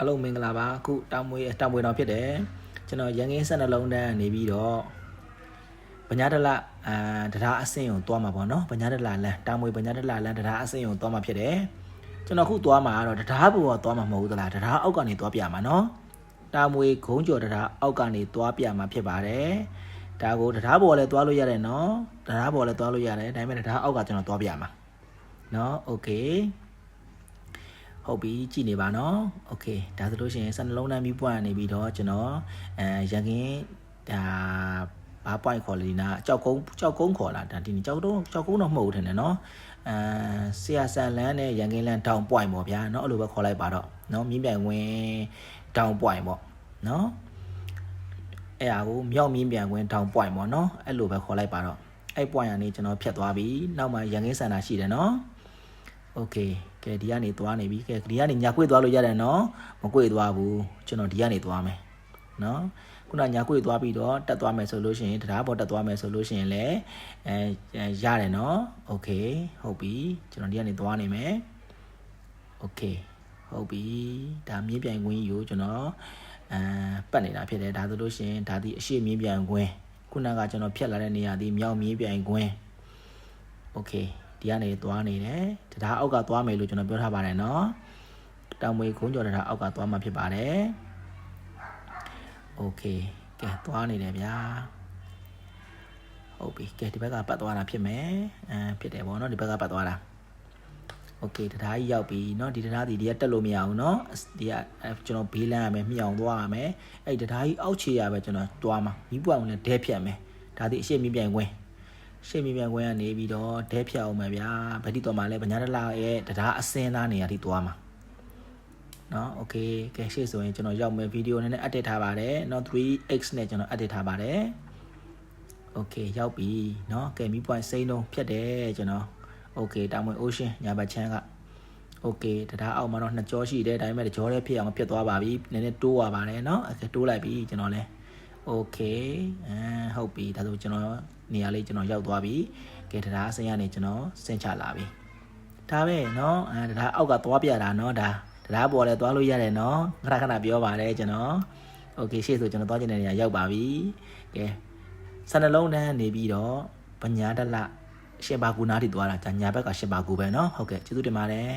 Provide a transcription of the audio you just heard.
အလုံးမင်္ဂလာပါအခုတောင်မွေတောင်မွေတော်ဖြစ်တယ်ကျွန်တော်ရန်ကင်းဆက်နှလုံးတန်းနေပြီးတော့ပညာတလအာတရားအဆင့်ကိုတွားမှာပေါ့နော်ပညာတလလန်တောင်မွေပညာတလလန်တရားအဆင့်ကိုတွားမှာဖြစ်တယ်ကျွန်တော်ခုတွားမှာကတော့တရားဘူကတွားမှာမဟုတ်ဘူးသလားတရားအောက်ကနေတွားပြမှာနော်တောင်မွေဂုံးကျော်တရားအောက်ကနေတွားပြမှာဖြစ်ပါတယ်ဒါကိုတရားဘော်လည်းတွားလို့ရတယ်နော်တရားဘော်လည်းတွားလို့ရတယ်ဒါပေမဲ့တရားအောက်ကကျွန်တော်တွားပြမှာနော်โอเค ဟုတ်ပြီကြည်နေပါနော်โอเคဒါဆိုလို့ရှိရင်စနှလုံးသားမီးပွိုင်းနေပြီးတော့ကျွန်တော်အဲရခင်ဒါဘာ point ခေါ်လဲဒီနာကြောက်ကုန်းကြောက်ကုန်းခေါ်လာဒါဒီကြောက်တော့ကြောက်ကုန်းတော့မဟုတ်ဘူးထင်တယ်နော်အဲဆရာဆန်လန်းနဲ့ရန်ကင်းလန်းတောင် point ပေါ့ဗျာเนาะအဲ့လိုပဲခေါ်လိုက်ပါတော့เนาะမြင်းပြိုင်ဝင်တောင် point ပေါ့เนาะအဲ့ဟာကိုမြောက်မြင်းပြိုင်ဝင်တောင် point ပေါ့เนาะအဲ့လိုပဲခေါ်လိုက်ပါတော့အဲ့ point ကနေကျွန်တော်ဖြတ်သွားပြီနောက်မှရန်ကင်းစန္ဒာရှိတယ်เนาะ โอเคကဲဒီကနေသွားနေပြီကဲဒီကနေညာကွေ့သွားလို့ရတယ်နော်မကွေ့သွားဘူးကျွန်တော်ဒီကနေသွားမယ်နော်ခုနညာကွေ့သွားပြီးတော့တက်သွားမယ်ဆိုလို့ရှိရင်တရားပေါ်တက်သွားမယ်ဆိုလို့ရှိရင်လည်းအဲရတယ်နော်โอเคဟုတ်ပြီကျွန်တော်ဒီကနေသွားနေမယ်โอเคဟုတ်ပြီဒါမြေပြိုင်ခွင်းကြီးကိုကျွန်တော်အဲပတ်နေတာဖြစ်တယ်ဒါဆိုလို့ရှိရင်ဒါဒီအရှိမြေပြိုင်ခွင်းခုနကကျွန်တော်ဖြတ်လာတဲ့နေရာဒီမြောက်မြေပြိုင်ခွင်းโอเค ဒီကနေသွားနေတယ်တရားအောက်ကသွားမယ်လို့ကျွန်တော်ပြောထားပါတယ်နော်တောင်မွေခုံးကျော်တရားအောက်ကသွားမှာဖြစ်ပါတယ်โอเคကဲသွားနေတယ်ဗျာဟုတ်ပြီကဲဒီဘက်ကပတ်သွားတာဖြစ်မယ်အဲဖြစ်တယ်ဗောနော်ဒီဘက်ကပတ်သွားတာโอเคတရားကြီးရောက်ပြီเนาะဒီတရားဒီဒီကတက်လို့မရဘူးเนาะဒီကကျွန်တော်ဘေးလန်းရမယ်မြှောင်သွားရမယ်အဲ့ဒီတရားကြီးအောက်ခြေရပဲကျွန်တော်တွားမှာမိပွားအောင်လည်းဒဲဖြတ်မယ်ဒါဒီအရှိမိပြိုင်ခွင်း ရှေ့မြပြန်ခွင့်ကနေပြီးတော့ဒဲဖြတ်အောင်မယ်ဗျာဗတိတော်မှာလဲဗညာတလာရဲ့တရားအစင်းသားနေရာထိသွားမှာเนาะโอเคကဲရှေ့ဆိုရင်ကျွန်တော်ရောက်မယ်ဗီဒီယိုနဲ့အပ်တက်ထားပါတယ်เนาะ 3x နဲ့ကျွန်တော်အပ်တက်ထားပါတယ်โอเคရောက်ပြီเนาะကဲမီ point စိမ့်လုံးဖြတ်တယ်ကျွန်တော်โอเคတာမွေ ocean ညာဘက်ချမ်းကโอเคတရားအောက်မှာတော့နှစ်ကြောရှိတယ်ဒါပေမဲ့ကြောလည်းဖြစ်အောင်ဖြစ်သွားပါပြီနည်းနည်းတိုးရပါတယ်เนาะโอเคတိုးလိုက်ပြီကျွန်တော်လဲ โอเคအဲဟုတ်ပြီဒါဆိုကျွန်တော်နေရာလေးကျွန်တော်ရောက်သွားပြီကဲတရားအစင်းကနေကျွန်တော်ဆင်းချလာပြီဒါပဲเนาะအဲတရားအောက်ကသွားပြတာเนาะဒါတရားပေါ်လဲသွားလို့ရတယ်เนาะခဏခဏပြောပါတယ်ကျွန်တော်โอเคရှေ့ဆိုကျွန်တော်သွားကျင်တဲ့နေရာရောက်ပါပြီကဲစနှလုံးတန်းနေပြီးတော့ပညာတလရှင်ဘာကူနာတိသွားတာညာဘက်ကရှင်ဘာကူပဲเนาะဟုတ်ကဲ့ကျေးဇူးတင်ပါတယ်